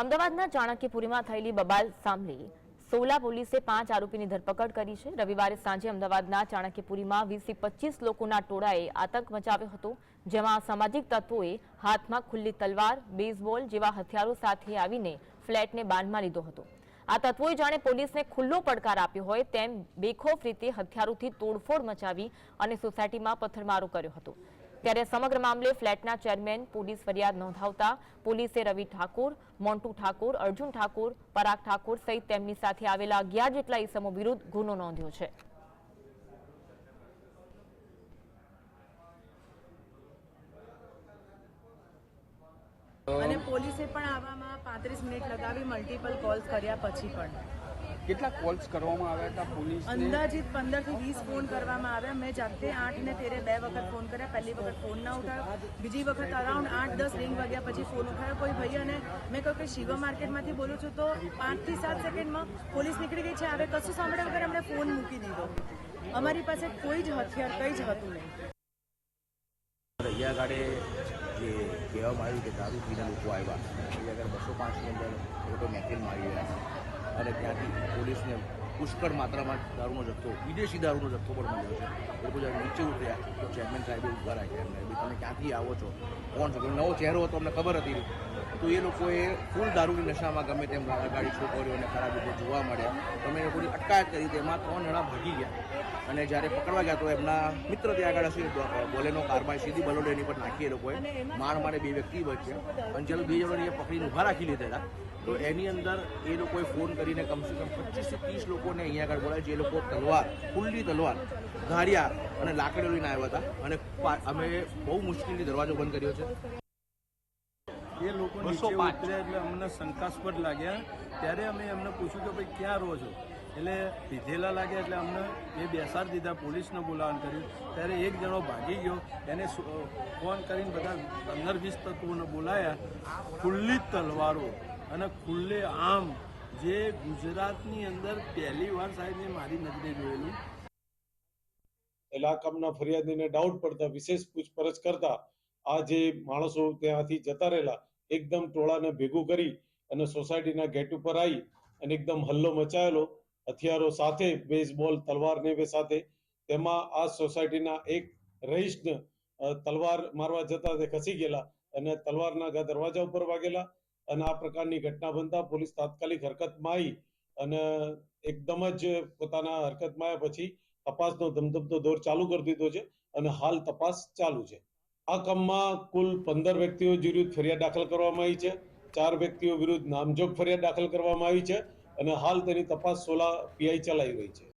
અમદાવાદના ચાણક્યપુરીમાં થયેલી બબાલ સાંભળી સોલા પોલીસે પાંચ આરોપીની ધરપકડ કરી છે. રવિવારે સાંજે અમદાવાદના ચાણક્યપુરીમાં વીસથી પચીસ લોકોના ટોળાએ આતંક મચાવ્યો હતો, જેમાં સામાજિક તત્વોએ હાથમાં ખુલ્લી તલવાર, બેઝબોલ જેવા હથિયારો સાથે આવીને ફ્લેટને બાંધમાં લીધો હતો. આ તત્વોએ જાણે પોલીસને ખુલ્લો પડકાર આપ્યો હોય તેમ બેખોફ રીતે હથિયારોથી તોડફોડ મચાવી અને સોસાયટીમાં પથ્થરમારો કર્યો હતો. ત્યારે સમગ્ર મામલે ફ્લેટના ચેરમેન, પોલીસ ફરિયાદ નોંધાવતા પોલીસે રવિ ઠાકોર, મોન્ટુ ઠાકોર, અર્જુન ઠાકોર, પરાગ ઠાકોર સહિત તેમની સાથે આવેલા અગિયાર જેટલા ઇસમો વિરુદ્ધ ગુનો નોંધ્યો છે. અને પોલીસે પણ આવામાં પાંત્રીસ મિનિટ લગાવી મલ્ટિપલ કોલ્સ કર્યા પછી પણ. કેટલા કોલ્સ કરવામાં આવ્યા હતા પોલીસ અંદાજિત પંદરથી વીસ ફોન કરવામાં આવ્યા. મેં જાતે આઠ ને તેરે બે વખત ફોન કર્યા. પહેલી વખત ફોન ના ઉઠાયો બીજી વખત અરાઉન્ડ આઠ દસ રિંગ વાગ્યા પછી ફોન ઉઠાયો કોઈ ભાઈ અને મેં કહ્યું કે શિવા માર્કેટમાંથી બોલું છું તો પાંચથી સાત સેકન્ડમાં પોલીસ નીકળી ગઈ છે. હવે કશું સાંભળ્યા વગર અમને ફોન મૂકી દીધો. અમારી પાસે કોઈ જ હથિયાર કંઈ જ હતું નહીં. અહીંયા ગાડે જે કહેવામાં આવ્યું કે દારૂ પીને લોકો આવ્યા. અહીંયા આગળ બસો પાંચની અંદર એ લોકો મેકેન મારી રહ્યા અને ત્યાંથી પોલીસને પુષ્કળ માત્રામાં દારૂનો જથ્થો, વિદેશી દારૂનો જથ્થો પણ મળ્યો છે. એ લોકો જ્યારે નીચે ઉતર્યા, તો ચેરમેન સાહેબે ઊભા રાખ્યા એમને તમે ક્યાંથી આવો છો? કોણ છો? નવો ચહેરો હતો? અમને ખબર હતી. તો એ લોકોએ ફૂલ દારૂની નશામાં ગમે તેમ ગાડી છોકરીઓને ખરાબ રીતે જોવા મળ્યા અમે લોકોની અટકાયત કરી તેમાં ત્રણ જણા ભાગી ગયા. અને જ્યારે પકડવા ગયા તો એમના મિત્ર ત્યાં આગળ હશે. બોલેનો કારમાં સીધી બલોડે એની પર નાખી એ લોકોએ. માર મારે બે વ્યક્તિ બચ્યા. અને ચાલો બે જણોને પકડીને ઊભા રાખી લીધેલા. તો એની અંદર એ લોકોએ ફોન કરીને કમસે કમ પચીસથી ત્રીસ લોકોને અહીંયા આગળ બોલાય જે લોકો તલવાર, ખુલ્લી તલવાર ઘાડિયા અને લાકડીઓ લઈને આવ્યા હતા. અને અમે બહુ મુશ્કેલથી દરવાજો બંધ કર્યો છે. એ લોકો નીચે ઉતર્યા એટલે અમને શંકાસ્પદ લાગ્યા. ત્યારે અમે એમને પૂછ્યું કે ભાઈ ક્યાં રહો છો? એટલે પીધેલા લાગ્યા એટલે અમને એ બેસાડી દીધા પોલીસને બોલાવવાનું કર્યું. ત્યારે એક જણો ભાગી ગયો. એને ફોન કરીને બધા પંદર વીસ તત્વોને બોલાયા. ખુલ્લી તલવારો અને ખુલ્લે આમ જે ગુજરાતની અંદર પહેલી વાર સાહેબ મેં મારી નજરે જોયેલું. ઇલાકાના ફરિયાદીને ડાઉટ પડતા વિશેષ પૂછપરછ કરતા આ જે માણસો ત્યાંથી જતા રહેલા એકદમ ટોળાને ભેગું કરી અને સોસાયટીના ગેટ ઉપર આવી અને એકદમ હલ્લો મચાયેલો. હથિયારો સાથે બેઝબોલ તલવાર ને સાથે. તેમાં આ સોસાયટીના એક રહીશને તલવાર મારવા જતા તે ખસી ગયેલા અને તલવારના ઘા દરવાજા ઉપર વાગેલા અને આ પ્રકારની ઘટના બનતા પોલીસ તાત્કાલિક હરકતમાં આવી અને એકદમ જ પોતાના હરકતમાં આવ્યા પછી તપાસનો ધમધમતો દોર ચાલુ કરી દીધો છે અને હાલ તપાસ ચાલુ છે. આ કામમાં કુલ પંદર વ્યક્તિઓ વિરુદ્ધ ફરિયાદ દાખલ કરવામાં આવી છે. ચાર વ્યક્તિઓ વિરુદ્ધ નામજોગ ફરિયાદ દાખલ કરવામાં આવી છે અને હાલ તેની તપાસ સોલા પીઆઈ ચલાવી રહી છે.